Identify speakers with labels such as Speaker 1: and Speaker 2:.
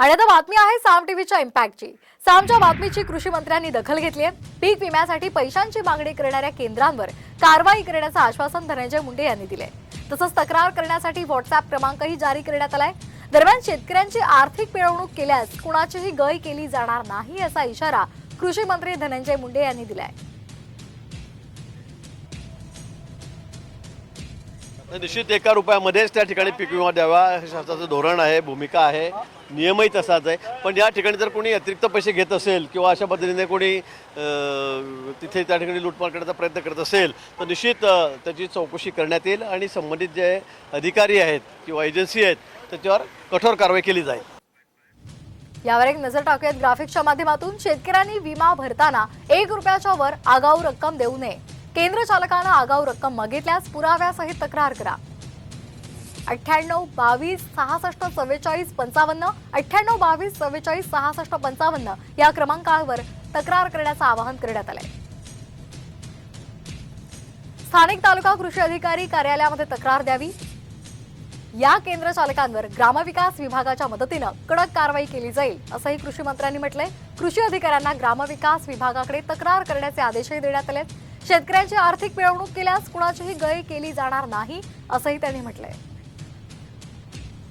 Speaker 1: आणि आता बातमी आहे साम टीव्हीच्या इम्पॅक्टची. सामच्या बातमीची कृषी मंत्र्यांनी दखल घेतली आहे. पीक विम्यासाठी पैशांची मागणी करणाऱ्या केंद्रांवर कारवाई करण्याचं आश्वासन धनंजय मुंडे यांनी दिले तसंच तक्रार करण्यासाठी व्हॉट्सअप क्रमांकही जारी करण्यात आलाय. दरम्यान शेतकऱ्यांची आर्थिक पिळवणूक केल्यास कुणाचीही गय केली जाणार नाही असा इशारा कृषी मंत्री धनंजय मुंडे यांनी दिलाय.
Speaker 2: निश्चित एका रुपयामध्येच त्या ठिकाणी पीक विमा द्यावा. हे शासनाचं धोरण आहे भूमिका आहे नियमही तसाच आहे. पण या ठिकाणी जर कोणी अतिरिक्त पैसे घेत असेल किंवा अशा पद्धतीने कोणी तिथे त्या ठिकाणी लूटमार करण्याचा प्रयत्न करत असेल तर निश्चित त्याची चौकशी करण्यात येईल आणि संबंधित जे अधिकारी आहेत किंवा एजन्सी आहेत त्याच्यावर कठोर कारवाई केली जाईल.
Speaker 1: यावर एक नजर टाकूयात. ग्राफिक्सच्या माध्यमातून शेतकऱ्यांनी विमा भरताना एक रुपयाच्या वर आगाऊ रक्कम देऊ नये. केंद्र चालकानं आगाऊ रक्कम मागितल्यास पुराव्यासहित तक्रार करा. अठ्ठ्याण्णव बावीस सहासष्ट चव्वेचाळीस पंचावन्न अठ्ठ्याण्णव बावीस चव्वेचाळीस सहासष्ट पंचावन्न या क्रमांकावर तक्रार करण्याचं आवाहन करण्यात आलंय. स्थानिक तालुका कृषी अधिकारी कार्यालयामध्ये तक्रार द्यावी. या केंद्र चालकांवर ग्रामविकास विभागाच्या मदतीनं कडक कारवाई केली जाईल असंही कृषी मंत्र्यांनी म्हटलंय. कृषी अधिकाऱ्यांना ग्रामविकास विभागाकडे तक्रार करण्याचे आदेशही देण्यात आलेत. शेतकऱ्यांची आर्थिक मिळवणूक केल्यास कुणाचीही गय केली जाणार नाही असंही त्यांनी म्हटलंय.